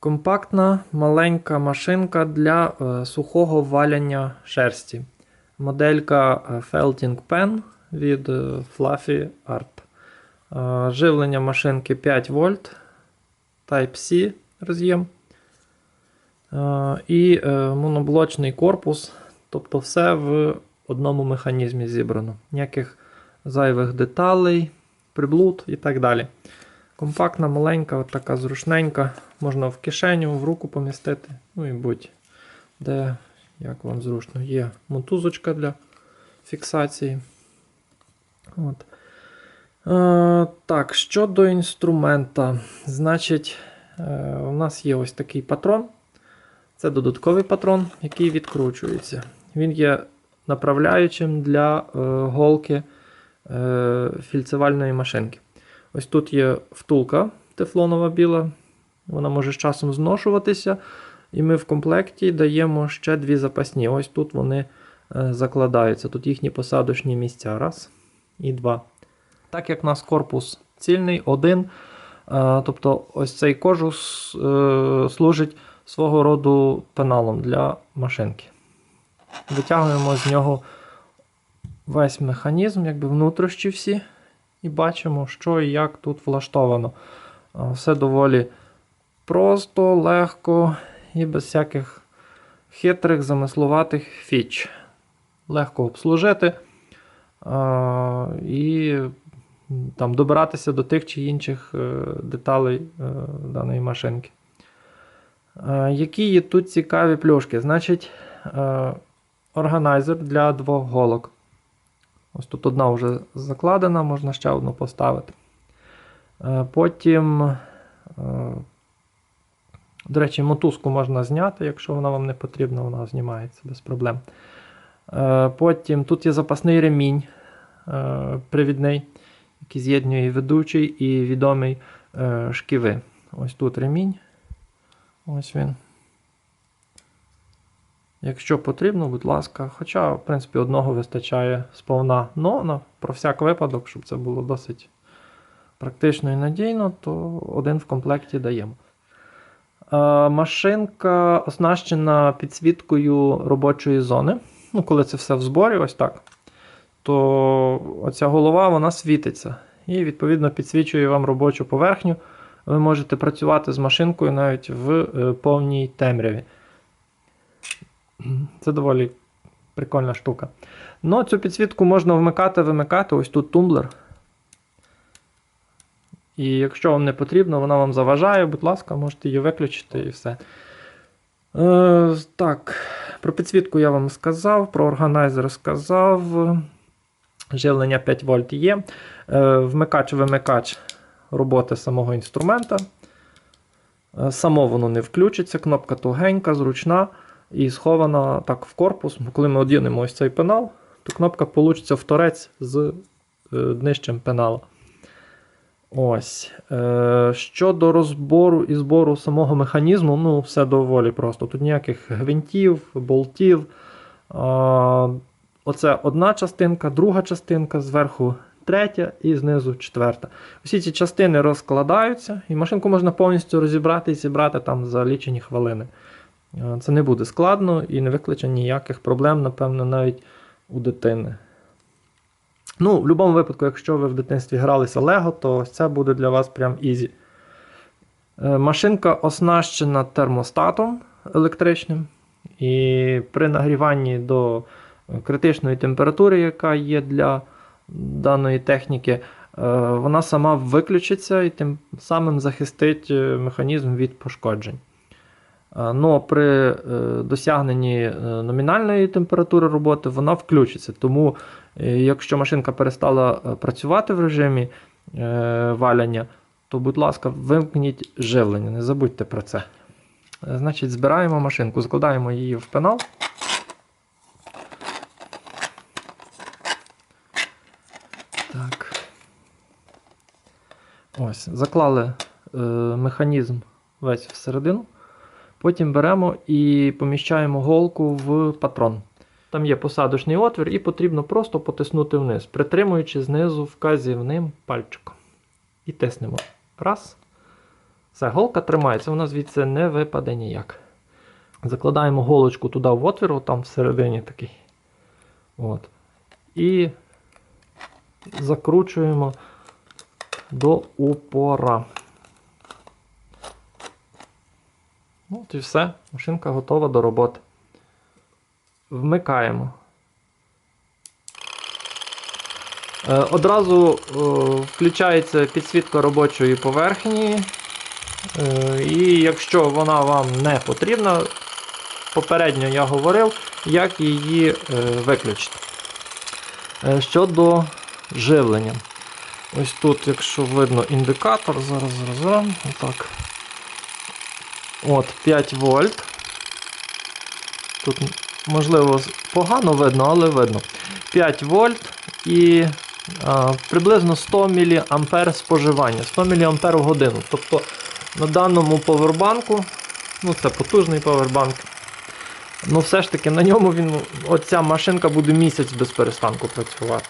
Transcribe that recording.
Компактна маленька машинка для е, сухого валяння шерсті. Моделька е, Felting Pen від е, Fluffy Art. Живлення машинки 5 вольт, Type-C роз'єм. І моноблочний корпус. Тобто все в одному механізмі зібрано. Ніяких зайвих деталей, приблуд і так далі. Компактна, маленька, от така зручненька. Можна в кишеню, в руку помістити. Ну і будь де, як вам зручно. Є мотузочка для фіксації. От. Е, так, щодо інструмента, значить, е, у нас є ось такий патрон. Це додатковий патрон, який відкручується. Він є направляючим для е, голки е, фільцевальної машинки. Ось тут є втулка тефлонова біла, вона може з часом зношуватися. І ми в комплекті даємо ще дві запасні. Ось тут вони е, закладаються. Тут їхні посадочні місця. Раз і два. Так як у нас корпус цільний, один. е, Тобто ось цей кожух е, служить свого роду пеналом для машинки. Витягуємо з нього весь механізм, якби внутрішні всі, і бачимо, що і як тут влаштовано. Все доволі просто, легко і без всяких хитрих, замислуватих фіч. Легко обслужити і там, добиратися до тих чи інших е, деталей е, даної машинки. Які є тут цікаві плюшки? Значить, е, органайзер для двох голок. Ось тут одна вже закладена, можна ще одну поставити. Е, Потім, е, до речі, мотузку можна зняти, якщо вона вам не потрібна, вона знімається без проблем. Е, Потім тут є запасний ремінь привідний, який з'єднує ведучий і відомий шківи. Ось тут ремінь. Ось він. Якщо потрібно, будь ласка. Хоча, в принципі, одного вистачає сповна. Но про всяк випадок, щоб це було досить практично і надійно, то один в комплекті даємо. Е, машинка оснащена підсвіткою робочої зони. Ну, коли це все в зборі, ось так. То оця голова вона світиться. І, відповідно, підсвічує вам робочу поверхню. Ви можете працювати з машинкою навіть в е, повній темряві. Це доволі прикольна штука. Ну, цю підсвітку можна вмикати, вимикати. Ось тут тумблер. І якщо вам не потрібно, вона вам заважає, будь ласка, можете її виключити і все. Е, так, про підсвітку я вам сказав, про органайзер сказав. Живлення 5 вольт є. Е, вмикач-вимикач роботи самого інструмента. Е, Само воно не включиться, кнопка тугенька, зручна і схована так в корпус. Коли ми одінемо ось цей пенал, то кнопка получиться в торець з е, днищем пенала. Ось. Е, щодо розбору і збору самого механізму, ну, все доволі просто. Тут ніяких гвинтів, болтів. Оце одна частинка, друга частинка, зверху третя і знизу четверта. Усі ці частини розкладаються, і машинку можна повністю розібрати і зібрати там за лічені хвилини. Е, Це не буде складно і не викличе ніяких проблем, напевно, навіть у дитини. Ну, в будь-якому випадку, якщо ви в дитинстві гралися Лего, то це буде для вас прям ізі. Е, Машинка оснащена термостатом електричним. І при нагріванні до критичної температури, яка є для даної техніки, е, вона сама виключиться і тим самим захистить механізм від пошкоджень. Е, Ну, при е, досягненні е, номінальної температури роботи вона включиться. Тому, якщо машинка перестала працювати в режимі валяння, то, будь ласка, вимкніть живлення, не забудьте про це. Значить, збираємо машинку, закладаємо її в пенал. Так. Ось, заклали е, механізм весь всередину. Потім беремо і поміщаємо голку в патрон. Там є посадочний отвір, і потрібно просто потиснути вниз, притримуючи знизу вказівним пальчиком. І тиснемо. Раз. Все, голка тримається, вона звідси не випаде ніяк. Закладаємо голочку туди в отвір, от там всередині такий. От. І закручуємо до упора. От і все. Машинка готова до роботи. Вмикаємо. Е, Одразу е, включається підсвітка робочої поверхні. Е, І якщо вона вам не потрібна, попередньо я говорив, як її виключити. Щодо живлення. Ось тут, якщо видно індикатор, зараз, зараз, зараз, отак. От 5 вольт. Тут, можливо, погано видно, але видно. 5 вольт і а, приблизно 100 мА споживання, 100 мА в годину. Тобто на даному повербанку, ну це потужний повербанк. Ну, все ж таки на ньому він, оця машинка буде місяць без перестанку працювати.